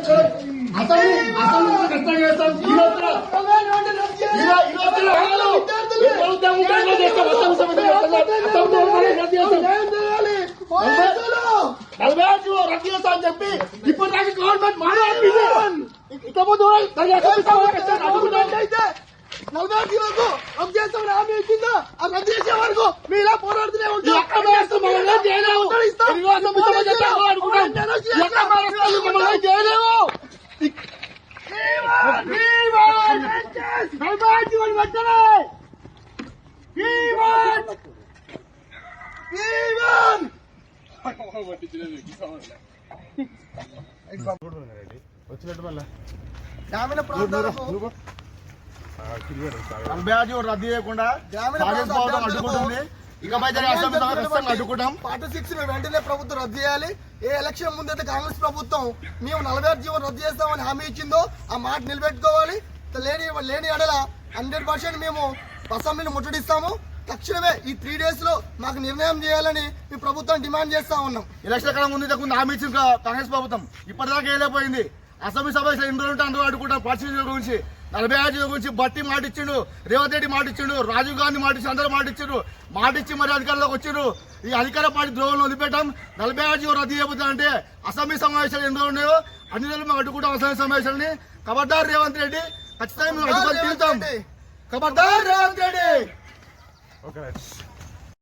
అసలు అసలు కష్టం చేస్తాం ఈ రోజున ఈ రో- ఈ రోజున ఆగలు. ఏ ప్రభుత్వం ఉంటే ఏదో చేస్తాం. అసలు సమస్య చేస్తాం. అసలు ధోరణి రద్దు చేస్తాం. నలభై ఆరు రద్దు చేస్తా అని చెప్పి ఇప్పుడు దాకా గవర్నమెంట్ మాట్లాడుతుంది ఇక ముందు దానికి అసలు సమస్య కష్టం. అడుగుతున్నాం. నలభై కిలోకు రద్దు చేస్తామని హామీ ఇచ్చిందో ఆ రద్దు చేసే వరకు మీరు ఇలా పోరాడుతూనే ఈ ఉంటారు వచ్చినట్టు మళ్ళా గ్రామీణ ప్రాంతాలకు ఆరు రద్దు చేయకుండా అడ్డుకుంటుంది. పార్టీ సిక్స్ వెంటనే ప్రభుత్వం రద్దు చేయాలి. ఏ ఎలక్షన్ ముందైతే కాంగ్రెస్ ప్రభుత్వం మేము నలభై ఆరు జీవో రద్దు చేస్తామని హామీ ఇచ్చిందో ఆ మాట నిలబెట్టుకోవాలి. లేని లేని అడల హండ్రెడ్ పర్సెంట్ మేము అసెంబ్లీని ముట్టడిస్తాము. తక్షణమే ఈ త్రీ డేస్లో మాకు నిర్ణయం చేయాలని మీ ప్రభుత్వం డిమాండ్ చేస్తా ఉన్నాం. ఎలక్షన్ కాలం ముందు హామీ ఇచ్చింది కాంగ్రెస్ ప్రభుత్వం ఇప్పటిదాకా వేయలేకపోయింది అసెంబ్లీ సభ ఎన్ని రోజులు ఉంటే అందరూ అడ్డుకుంటాం పార్టీ గురించి. నలభై ఆరు జీవో గురించి బట్టి మాట ఇచ్చిండు రేవంత్ రెడ్డి మాట ఇచ్చిండు రాజీవ్ గాంధీ మాట ఇచ్చి అందరూ మాట ఇచ్చిండు మాట ఇచ్చి మరి అధికారంలోకి వచ్చిండు. ఈ అధికార పార్టీ ద్రోహంలో వదిలిపెట్టాం నలభై ఆరు జీవో రద్దు చేయబోతా అంటే అసెంబ్లీ సమావేశాలు ఎన్ని రోజులు ఉన్నాయో అన్ని రోజులు మేము అడ్డుకుంటాం అసెంబ్లీ సమావేశాలని. ఖబర్దార్ రేవంత్ రెడ్డి ఖచ్చితంగా మేము అడ్డుకొని తీరుతాం. ఖబర్దార్ రేవంత్ రెడ్డి.